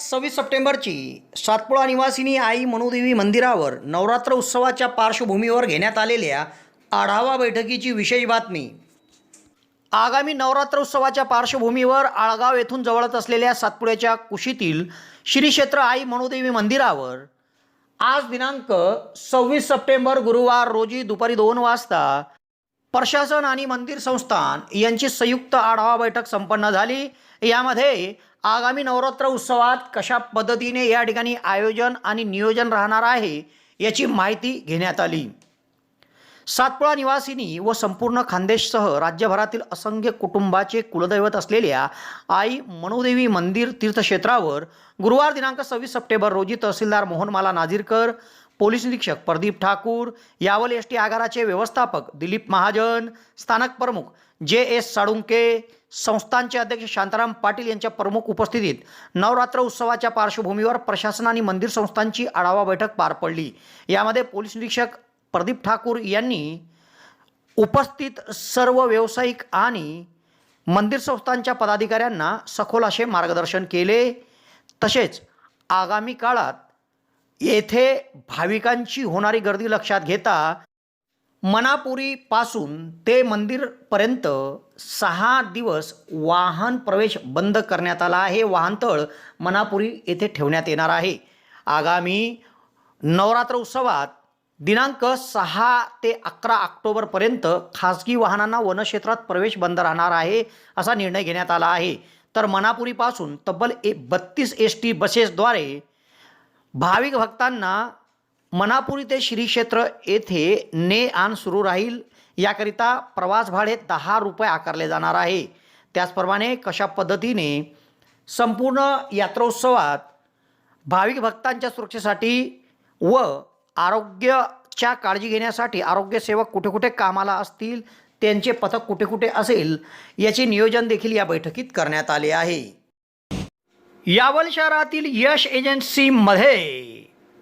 सव्वीस सप्टेंबरची सातपुडा निवासिनी आई मनुदेवी मंदिरावर नवरात्र उत्सवाच्या पार्श्वभूमीवर घेण्यात आलेल्या आढावा बैठकीची विशेष बातमी. आगामी नवरात्र उत्सवाच्या पार्श्वभूमीवर आळगाव येथून जवळच असलेल्या सातपुड्याच्या कुशीतील श्री क्षेत्र आई मनुदेवी मंदिरावर आज दिनांक सव्वीस सप्टेंबर गुरुवार रोजी दुपारी दोन वाजता प्रशासन आणि मंदिर संस्थान यांची संयुक्त आढावा बैठक संपन्न झाली. यामध्ये आगामी नवरात्र उत्सवात कशा पद्धतीने या ठिकाणी आयोजन आणि नियोजन राहणार आहे याची माहिती घेण्यात आली. सातपुडा निवासिनी व संपूर्ण खानदेशसह राज्यभरातील असंख्य कुटुंबाचे कुलदैवत असलेल्या आई मनुदेवी मंदिर तीर्थक्षेत्रावर गुरुवार दिनांक सव्वीस सप्टेंबर रोजी तहसीलदार मोहनमाला नाझीरकर पोलीस निरीक्षक प्रदीप ठाकूर यावल एस टी आगाराचे व्यवस्थापक दिलीप महाजन स्थानक प्रमुख जे एस साळुंके संस्थानचे अध्यक्ष शांताराम पाटील यांच्या प्रमुख उपस्थितीत नवरात्र उत्सवाच्या पार्श्वभूमीवर प्रशासन आणि मंदिर संस्थांची आढावा बैठक पार पडली. यामध्ये पोलीस निरीक्षक प्रदीप ठाकूर यांनी उपस्थित सर्व व्यावसायिक आणि मंदिर संस्थांच्या पदाधिकाऱ्यांना सखोल असे मार्गदर्शन केले. तसेच आगामी काळात येथे भाविकांची होणारी गर्दी लक्षात घेता मनापुरीपासून ते मंदिरपर्यंत सहा दिवस वाहन प्रवेश बंद करण्यात आला आहे. वाहनतळ मनापुरी येथे ठेवण्यात येणार आहे. आगामी नवरात्र उत्सवात दिनांक सहा ते अकरा ऑक्टोबरपर्यंत खासगी वाहनांना वनक्षेत्रात प्रवेश बंद राहणार आहे असा निर्णय घेण्यात आला आहे. तर मनापुरीपासून तब्बल ए बत्तीस एस टी बसेसद्वारे भाविक भक्तांना मनापुरी ते श्री क्षेत्र येथे ने आण सुरू राहील. याकरिता प्रवास भाडे दहा रुपये आकारले जाणार आहे. त्याचप्रमाणे कशा पद्धतीने संपूर्ण यात्रोत्सवात भाविक भक्तांच्या सुरक्षेसाठी व आरोग्याच्या काळजी घेण्यासाठी आरोग्यसेवक कुठे कुठे कामाला असतील त्यांचे पथक कुठे कुठे असेल याचे नियोजन देखील या बैठकीत करण्यात आले आहे. यावल शहरातील यश एजन्सीमध्ये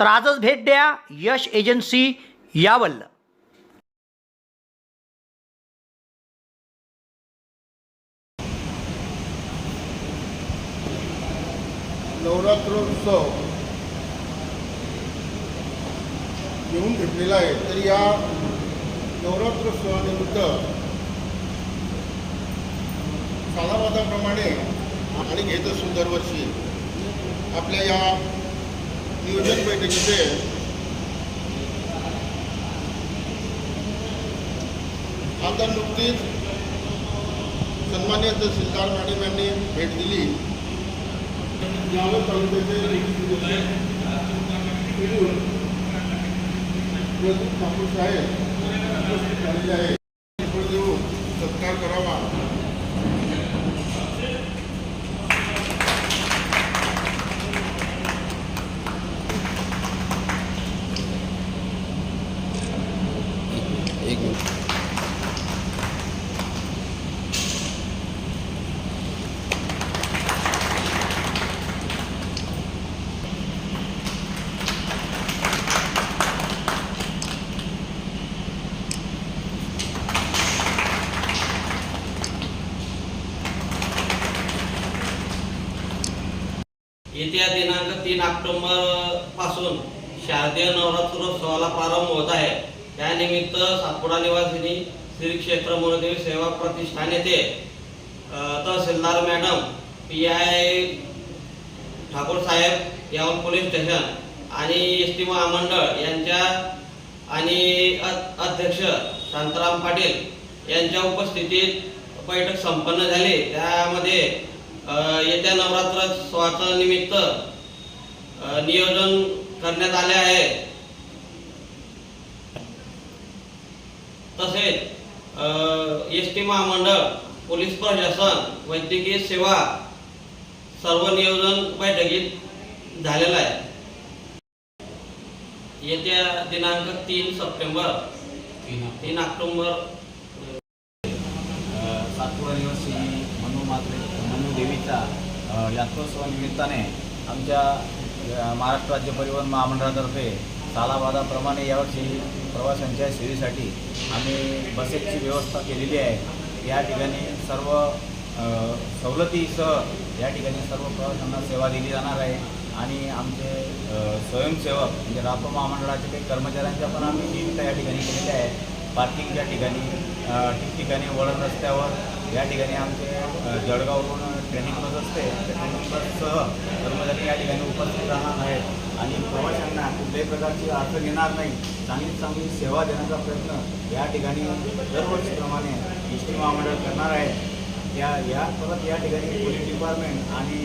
तर आजच भेट द्या. यश एजन्सी यावल्ल. नवरात्रोत्सव येऊन घेतलेला आहे. तर या नवरात्रोत्सवानिमित्त सालावादाप्रमाणे आणि घेत असू दरवर्षी आपल्या या नियोजन बैठकीचे आता नुकतीच सन्मान्य तहसीलदार मॅडम यांनी भेट दिली. यावं तालुक्याचे फिरून साहेब उपस्थित झालेले आहे देऊन सत्कार करावा. येत्या दिनांक तीन ऑक्टोंबरपासून शारदीय नवरात्रोत्सवाला प्रारंभ होत आहे. त्यानिमित्त सातपुडा निवासिनी श्री क्षेत्र मनोदेवी सेवा प्रतिष्ठान येथे तहसीलदार मॅडम पी आय ठाकूर साहेब यावल पोलीस स्टेशन आणि एस टी महामंडळ यांच्या आणि अ- अध्यक्ष शांताराम पाटील यांच्या उपस्थितीत बैठक संपन्न झाली. त्यामध्ये येत्या नवरात्रोत्सवाचं निमित्त नियोजन करण्यात आले आहे. तसेच एस टी महामंडळ पोलीस प्रशासन वैद्यकीय सेवा सर्व नियोजन बैठकीत झालेला आहे. येत्या दिनांक तीन सप्टेंबर तीन ऑक्टोंबर देवीच्या यात्रोत्सवानिमित्ताने आमच्या महाराष्ट्र राज्य परिवहन महामंडळातर्फे सालाबादाप्रमाणे यावर्षी प्रवाशांच्या सेवेसाठी आम्ही बसेसची व्यवस्था केलेली आहे. या ठिकाणी सर्व सवलतीसह या ठिकाणी सर्व प्रवाशांना सेवा दिली जाणार आहे. आणि आमचे स्वयंसेवक म्हणजे रातो महामंडळाचे काही कर्मचाऱ्यांच्या पण आम्ही नियुक्त्या या ठिकाणी केलेल्या आहे पार्किंगच्या ठिकाणी ठिकठिकाणी वळण रस्त्यावर या ठिकाणी आमचे जळगाववरून ट्रेनिंग बस असते. ट्रेनिंग बससह कर्मचारी या ठिकाणी उपस्थित राहणार आहेत. आणि प्रवाशांना कुठल्याही प्रकारची अडचण येणार नाही. चांगली चांगली सेवा देण्याचा प्रयत्न या ठिकाणी दरवर्षीप्रमाणे एस टी महामंडळ करणार आहे. या या परत या ठिकाणी पोलीस डिपार्टमेंट आणि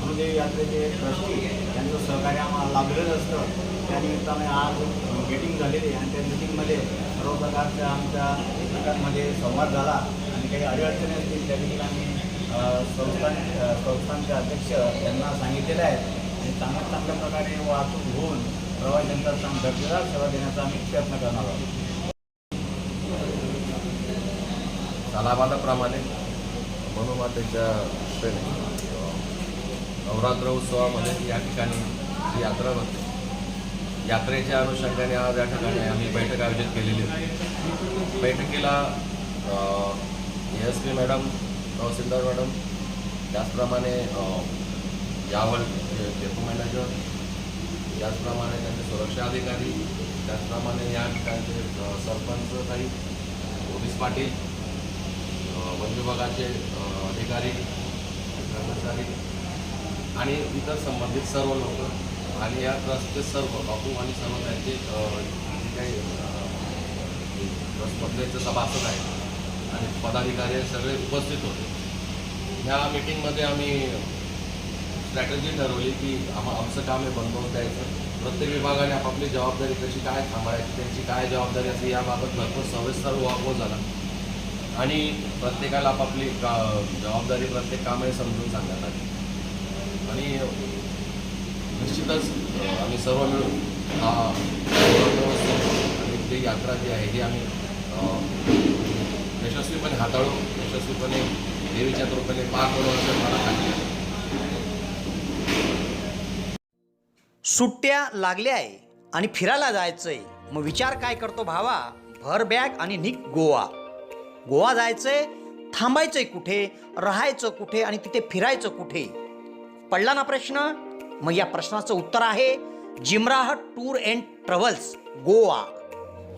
मनुदेवी यात्रेचे ट्रस्टी यांचं सहकार्य आम्हाला लाभलेलं असतं. त्या निमित्ताने आज मीटिंग झालेली आणि त्या मिटिंगमध्ये सर्व प्रकारच्या आमच्या एकमेकांमध्ये संवाद झाला आणि काही अडीअडचणी असतील त्या ठिकाणी आम्ही संस्थान संस्थानचे अध्यक्ष यांना सांगितलेले आहेत आणि चांगल्या चांगल्या प्रकारे वाहतूक होऊन प्रवाशांचा चांग दर्जेदार सेवा देण्याचा आम्ही प्रयत्न करणार आहोत. सालाबादाप्रमाणे मनोमातेच्या दृष्टीने नवरात्र उत्सवामध्ये या ठिकाणी जी यात्रा भरते यात्रेच्या अनुषंगाने आज या ठिकाणी आम्ही बैठक आयोजित केलेली होती. बैठकीला एस पी मॅडम तहसीलदार मॅडम त्याचप्रमाणे अ, यावल डेपो मॅनेजर त्याचप्रमाणे त्यांचे सुरक्षा अधिकारी त्याचप्रमाणे या ठिकाणचे सरपंच काही पोलीस पाटील वन विभागाचे अधिकारी कर्मचारी आणि इतर संबंधित सर्व लोक आणि या ट्रस्टचे सर्व बापू आणि सर्व त्यांचे जे काही ट्रस्टमधले जे सभासद आहेत आणि पदाधिकारी सगळे उपस्थित होते. ह्या मिटिंगमध्ये आम्ही स्ट्रॅटजी ठरवली की आम आमचं काम हे बंदोबस्त द्यायचं. प्रत्येक विभागाने आपापली जबाबदारी कशी काय सांभाळायची त्यांची काय जबाबदारी असते याबाबत भरपूर सविस्तर वापर झाला. आणि प्रत्येकाला आपापली का जबाबदारी प्रत्येक कामे समजून सांगण्यात आली. आणि निश्चितच आम्ही सर्व मिळून हा आणि ती यात्रा जी आहे ती आम्ही यशस्वीपणे हाताळू यशस्वीपणे देवीच्या कृपेने पार पडू असं मला सांगितलं सुट्ट्या लागल्या आहे आणि फिरायला जायचंय. मग विचार काय करतो भावा? भर बॅग आणि निक गोवा. गोवा जायचंय थांबायचंय कुठे? राहायचं कुठे? आणि तिथे फिरायचं कुठे? पडला ना प्रश्न? मग या प्रश्नाचं उत्तर आहे Jimrah tour and travels Goa.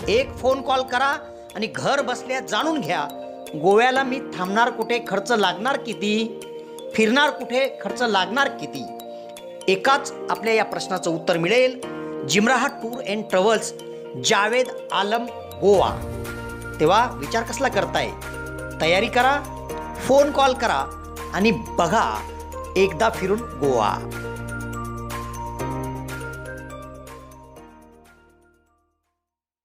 एक फोन कॉल करा आणि घर बसल्या जाणून घ्या गोव्याला मी थांबणार कुठे खर्च लागणार किती? फिरणार कुठे खर्च लागणार किती? एकाच आपल्या या प्रश्नाचं उत्तर मिळेल. Jimraha tour and travels Javed Alam Goa. तेव्हा विचार कसला करताय? तयारी करा फोन कॉल करा आणि बघा एकदा फिरून गोवा.